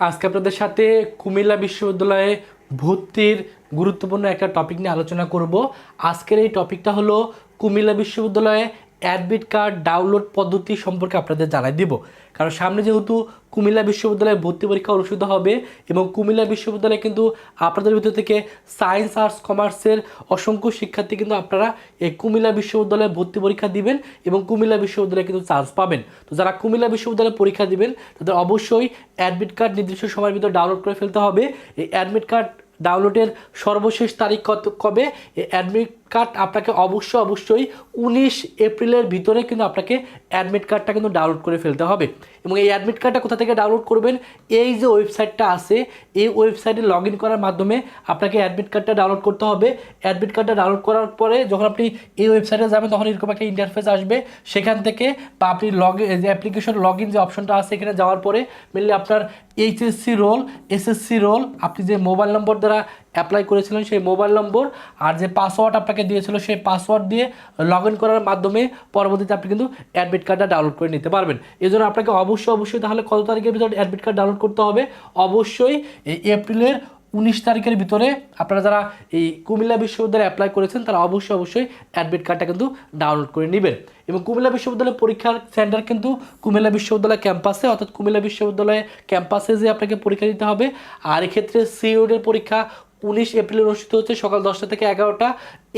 আজকে আপনাদের সাথে কুমিল্লা বিশ্ববিদ্যালয়ে ভর্তির গুরুত্বপূর্ণ একটা টপিক নিয়ে আলোচনা করব। আজকের এই টপিকটা হলো কুমিল্লা বিশ্ববিদ্যালয়ে অ্যাডমিট কার্ড ডাউনলোড পদ্ধতি সম্পর্কে আপনাদের জানাই দিব। কারণ সামনে যেহেতু কুমিল্লা বিশ্ববিদ্যালয়ে ভর্তি পরীক্ষা অনুষ্ঠিত হবে এবং কুমিল্লা বিশ্ববিদ্যালয়ে কিন্তু আপনাদের ভিতর থেকে সায়েন্স, আর্টস, কমার্সের অসংখ্য শিক্ষার্থী কিন্তু আপনারা এই কুমিল্লা বিশ্ববিদ্যালয়ে ভর্তি পরীক্ষা দিবেন এবং কুমিল্লা বিশ্ববিদ্যালয়ে কিন্তু চান্স পাবেন। তো যারা কুমিল্লা বিশ্ববিদ্যালয়ে পরীক্ষা দিবেন, তাদের অবশ্যই অ্যাডমিট কার্ড নির্দিষ্ট সময়ের ভিতরে ডাউনলোড করে ফেলতে হবে। এই অ্যাডমিট কার্ড ডাউনলোডের সর্বশেষ তারিখ কত কবে? অ্যাডমিট কার্ড আপনাকে অবশ্যই অবশ্যই উনিশ এপ্রিলের ভিতরে কিন্তু আপনাকে অ্যাডমিট কার্ডটা কিন্তু ডাউনলোড করে ফেলতে হবে। এবং এই অ্যাডমিট কার্ডটা কোথা থেকে ডাউনলোড করবেন? এই যে ওয়েবসাইটটা আছে, এই ওয়েবসাইটে লগ করার মাধ্যমে আপনাকে অ্যাডমিট কার্ডটা ডাউনলোড করতে হবে। অ্যাডমিট কার্ডটা ডাউনলোড করার পরে যখন আপনি এই ওয়েবসাইটে যাবেন, তখন এরকম একটা ইন্টারফেস আসবে। সেখান থেকে বা আপনি লগ যে অ্যাপ্লিকেশন লগ যে অপশনটা আছে, এখানে যাওয়ার পরে মেনলি আপনার এইচএসসি রোল এসএসসি রোল আপনি যে মোবাইল নম্বর দ্বারা অ্যাপ্লাই করেছিলেন সেই মোবাইল নম্বর আর যে পাসওয়ার্ড আপনাকে দিয়েছিল সেই পাসওয়ার্ড দিয়ে লগ ইন করার মাধ্যমে পরবর্তীতে আপনি কিন্তু অ্যাডমিট কার্ডটা ডাউনলোড করে নিতে পারবেন। এই জন্য আপনাকে অবশ্যই অবশ্যই তাহলে কত তারিখের ভিতরে অ্যাডমিট কার্ড ডাউনলোড করতে হবে? অবশ্যই এই এপ্রিলের উনিশ তারিখের ভিতরে আপনারা যারা এই কুমিল্লা বিশ্ববিদ্যালয়ে অ্যাপ্লাই করেছেন, তারা অবশ্যই অবশ্যই অ্যাডমিট কার্ডটা কিন্তু ডাউনলোড করে নেবেন। এবং কুমিল্লা বিশ্ববিদ্যালয়ের পরীক্ষার সেন্টার কিন্তু কুমিল্লা বিশ্ববিদ্যালয় ক্যাম্পাসে অর্থাৎ কুমিল্লা বিশ্ববিদ্যালয়ে ক্যাম্পাসে যে আপনাকে পরীক্ষা দিতে হবে, আর এক্ষেত্রে সি ইউনিটের পরীক্ষা উনিশ এপ্রিলে অনুষ্ঠিত হচ্ছে সকাল দশটা থেকে এগারোটা।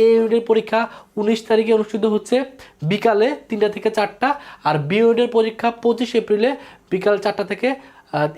এ ইউনিটের পরীক্ষা উনিশ তারিখে অনুষ্ঠিত হচ্ছে বিকালে তিনটা থেকে চারটা। আর বি ইউনিটের পরীক্ষা পঁচিশ এপ্রিলে বিকাল চারটা থেকে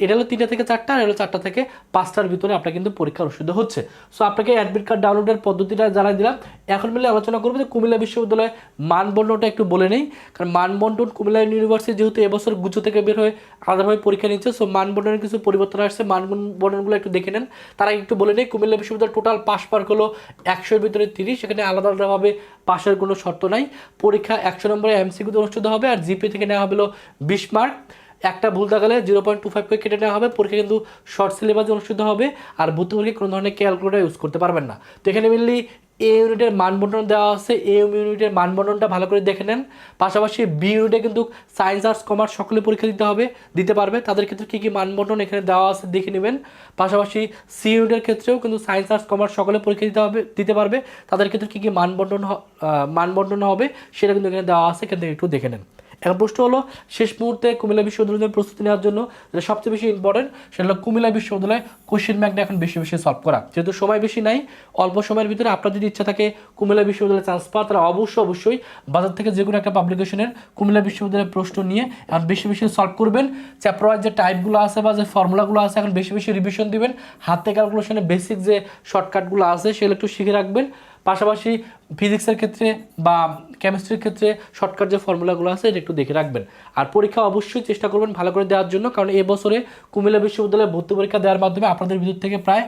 এটা হলো তিনটা থেকে চারটা, আর হলো চারটা থেকে পাঁচটার ভিতরে আপনার কিন্তু পরীক্ষা অনুষ্ঠিত হচ্ছে। সো আপনাকে অ্যাডমিট কার্ড ডাউনলোডের পদ্ধতিটা জানাই দিলাম। এখন মিলে আলোচনা করব যে কুমিল্লা বিশ্ববিদ্যালয়ে মানবন্ধনটা একটু বলে নেই, কারণ মানবন্ধন কুমিল্লা ইউনিভার্সিটি যেহেতু এবছর গুচ্ছ থেকে বের হয়ে আলাদাভাবে পরীক্ষা নিচ্ছে সো মানবন্ধনের কিছু পরিবর্তন আসছে। মানবন্ধনগুলো একটু দেখে নেন। তারা একটু বলে নেই, কুমিল্লা বিশ্ববিদ্যালয় টোটাল পাস মার্ক হলো একশোর ভিতরে তিরিশ এখানে আলাদা আলাদাভাবে পাশের কোনো শর্ত নাই। পরীক্ষা একশো নম্বরে এমসিকিউতে অনুষ্ঠিত হবে, আর জিপি থেকে নেওয়া হলো বিশ মার্ক একটা ভুল দেখালে জিরো পয়েন্ট টু ফাইভ করে কেটে নেওয়া হবে, পরীক্ষা কিন্তু শর্ট সিলেবাসে অনুষ্ঠিত হবে, আর ভর্তি পরীক্ষা কোনো ধরনের ক্যালকুলেটার ইউজ করতে পারবেন না। তো এখানে মেনলি এ ইউনিটের মানবন্টন দেওয়া আছে এ ইউনিটের মানবন্টনটা ভালো করে দেখে নেন। পাশাপাশি বি ইউনিটে কিন্তু সায়েন্স আর্টস কমার্স সকলে পরীক্ষা দিতে হবে, দিতে পারবে। তাদের ক্ষেত্রে কী কী মানবন্টন এখানে দেওয়া আছে দেখে নেবেন। পাশাপাশি সি ইউনিটের ক্ষেত্রেও কিন্তু সায়েন্স আর্টস কমার্স সকলে পরীক্ষা দিতে হবে, দিতে পারবে। তাদের ক্ষেত্রে কী কী মানবন্টন হ- মানবন্টন হবে, সেটা কিন্তু এখানে দেওয়া আছে, এখান থেকে একটু দেখে নেন। এখন প্রশ্ন হলো, শেষ মুহূর্তে কুমিল্লা বিশ্ববিদ্যালয়ের প্রস্তুতি নেওয়ার জন্য যেটা সবচেয়ে বেশি ইম্পর্টেন্ট সেটা হলো কুমিল্লা বিশ্ববিদ্যালয়ে কোশ্চেন ব্যাংকটা এখন বেশি বেশি সলভ করা। যেহেতু সময় বেশি নাই, অল্প সময়ের ভিতরে আপনার যদি ইচ্ছা থাকে কুমিল্লা বিশ্ববিদ্যালয়ে চান্স পাওয়া তাহলে অবশ্যই অবশ্যই বাজার থেকে যে কোনো একটা পাবলিকেশনের কুমিল্লা বিশ্ববিদ্যালয়ের প্রশ্ন নিয়ে এখন বেশি বেশি সলভ করবেন। চ্যাপ্টার ওয়াইজ যে টাইপগুলো আছে বা যে ফর্মুলাগুলো আছে এখন বেশি বেশি রিভিশন দিবেন। হাতে ক্যালকুলেশনে বেসিক যে শর্টকাটগুলো আছে সেগুলো একটু শিখে রাখবেন। পাশাপাশি ফিজিক্সের ক্ষেত্রে বা কেমিস্ট্রির ক্ষেত্রে শর্টকাট যে ফর্মুলাগুলো আছে, এটা একটু দেখে রাখবেন। আর পরীক্ষা অবশ্যই চেষ্টা করবেন ভালো করে দেওয়ার জন্য, কারণ এবছরে কুমিল্লা বিশ্ববিদ্যালয়ে ভর্তি পরীক্ষা দেওয়ার মাধ্যমে আপনাদের ভিতর থেকে প্রায়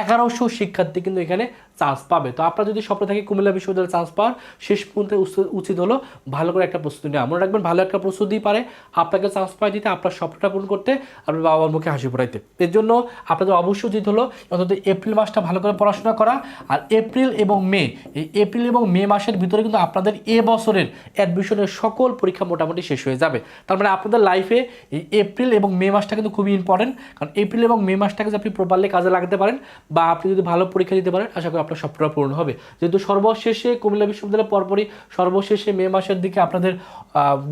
এগারোশো শিক্ষার্থী কিন্তু এখানে চান্স পাবে। তো আপনারা যদি স্বপ্ন থাকে কুমিল্লা বিশ্ববিদ্যালয়ে চান্স পাওয়ার শেষ পর্যন্ত উচ- উচিত হলো ভালো করে একটা প্রস্তুতি নেওয়া। মনে রাখবেন, ভালো একটা প্রস্তুতি পারে। আপনাকে চান্স পাই দিতে আপনার স্বপ্নটা পূরণ করতে আপনার বাবার মুখে হাসি পড়াইতে এর জন্য আপনাদের অবশ্যই উচিত হলো অন্তত এপ্রিল মাসটা ভালো করে পড়াশোনা করা। আর এপ্রিল এবং মে, এই এপ্রিল এবং মে মাসের ভিতরে কিন্তু আপনাদের এ বছরের অ্যাডমিশনের সকল পরীক্ষা মোটামুটি শেষ হয়ে যাবে। তার মানে আপনাদের লাইফে এই এপ্রিল এবং মে মাসটা কিন্তু খুবই ইম্পর্টেন্ট কারণ এপ্রিল এবং মে মাসটাকে যদি আপনি প্রপারলি কাজে লাগাতে পারেন বা আপনি যদি ভালো পরীক্ষা দিতে পারেন, আশা করি আপনার স্বপ্নটা পূরণ হবে। যেহেতু সর্বশেষে কুমিল্লা বিশ্ববিদ্যালয়ের পরপরই সর্বশেষে মে মাসের দিকে আপনাদের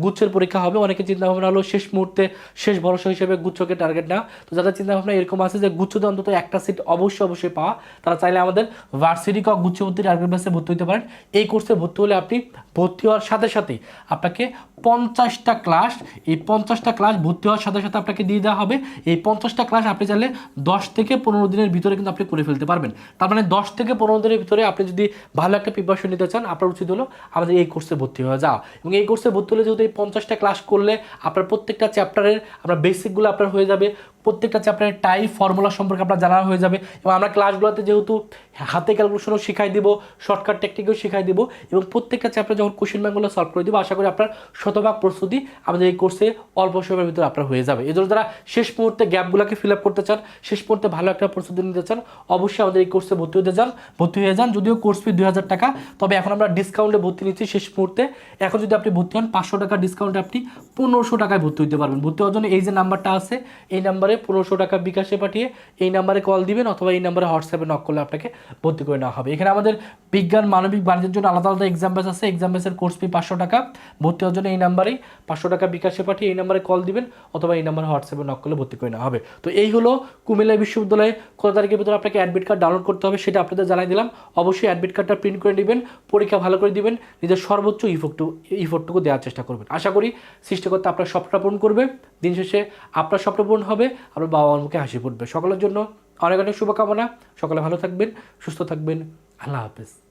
গুচ্ছের পরীক্ষা হবে। অনেকে চিন্তা ভাবনা হলো শেষ মুহূর্তে শেষ ভরসা হিসেবে গুচ্ছকে টার্গেট না। তো যাদের চিন্তা ভাবনা এরকম আছে যে গুচ্ছতে অন্তত একটা সিট অবশ্যই অবশ্যই পাওয়া, তারা চাইলে আমাদের ভার্সিটি ক গুচ্ছ ভর্তি টার্গেট বেসে ভর্তি হতে পারেন। এই কোর্সে ভর্তি হলে আপনি ভর্তি হওয়ার সাথে সাথেই আপনাকে পঞ্চাশটা ক্লাস, এই পঞ্চাশটা ক্লাস ভর্তি হওয়ার সাথে সাথে আপনাকে দিয়ে দেওয়া হবে। এই পঞ্চাশটা ক্লাস আপনি চাইলে দশ থেকে পনেরো দিনের ভিতরে কিন্তু আপনি করে ফেলতে পারবেন। তার মানে দশ থেকে পনেরো দিনের ভিতরে আপনি যদি ভালো একটা প্রিপারেশন নিতে চান, আপনার উচিত হলো আমাদের এই কোর্সে ভর্তি হয়ে যাওয়া এবং এই কোর্সে ভর্তি হলে যেহেতু এই পঞ্চাশটা ক্লাস করলে আপনার প্রত্যেকটা চ্যাপ্টারের আপনার বেসিকগুলো আপনার হয়ে যাবে। প্রত্যেকটা চ্যাপ্টারের টাইপ ফর্মুলা সম্পর্কে আপনার জানা হয়ে যাবে। এবং আমরা ক্লাসগুলোতে যেহেতু হাতে ক্যালকুলেশনও শিখাই দিব শর্টকাট টেকনিকও শিখাই দিব, এবং প্রত্যেকটা চ্যাপ্টার যখন কোশ্চেন ব্যাঙ্কগুলো সলভ করে দিব, আশা করি আপনার শতভাগ প্রস্তুতি আমাদের এই কোর্সে অল্প সময়ের ভিতরে আপনার হয়ে যাবে। এই জন্য যারা শেষ মুহূর্তে গ্যাপগুলোকে ফিল আপ করতে চান, শেষ মুহূর্তে ভালো একটা প্রস্তুতি নিতে চান, অবশ্যই আমাদের এই কোর্সে ভর্তি হতে যান ভর্তি হয়ে যান, যদিও কোর্স ফি দুই হাজার টাকা, তবে এখন আমরা ডিসকাউন্টে ভর্তি নিচ্ছি শেষ মুহূর্তে। এখন যদি আপনি ভর্তি হন, পাঁচশো টাকা ডিসকাউন্টে আপনি পনেরোশো টাকায় ভর্তি হতে পারবেন। ভর্তি হওয়ার জন্য এই যে নাম্বারটা আছে, এই নাম্বারে পনেরোশো টাকা বিকাশে পাঠিয়ে এই নাম্বারে কল দিবেন অথবা এই নাম্বারে হোয়াটসঅ্যাপে নক করলে আপনাকে ভর্তি করে নেওয়া হবে। এখানে আমাদের বিজ্ঞান, মানবিক, বাণিজ্যের জন্য আলাদা আলাদা এক্সাম ব্যাচ আছে। এক্সাম ব্যাচের কোর্স ফি পাঁচশো টাকা। ভর্তি হওয়ার জন্য এই নাম্বারেই পাঁচশো টাকা বিকাশে পাঠিয়ে এই নাম্বারে কল দিবেন অথবা এই নাম্বারে হোয়াটসঅ্যাপে নক করলে ভর্তি করে নেওয়া হবে। তো এই হলো কুমিল্লা বিশ্ববিদ্যালয়ে কত তারিখের ভিতরে আপনাকে অ্যাডমিট কার্ড ডাউনলোড করতে হবে সেটা আপনাদের জানাই দিলাম। অবশ্যই অ্যাডমিট কার্ডটা প্রিন্ট করে নেবেন, পরীক্ষা ভালো করে দিবেন, নিজের সর্বোচ্চ ইফোর্টটু ইফোর্টটুকু দেওয়ার চেষ্টা করবেন। আশা করি সৃষ্টিকর্তা আপনার স্বপ্নটা পূরণ করবে। দিন শেষে আপনার স্বপ্ন পূরণ হবে। আপনার বাবা মার মুখে হাসি ফুটবে। সকলের জন্য অনেক অনেক শুভকামনা। সকলে ভালো থাকবেন, সুস্থ থাকবেন। আল্লাহ হাফেজ।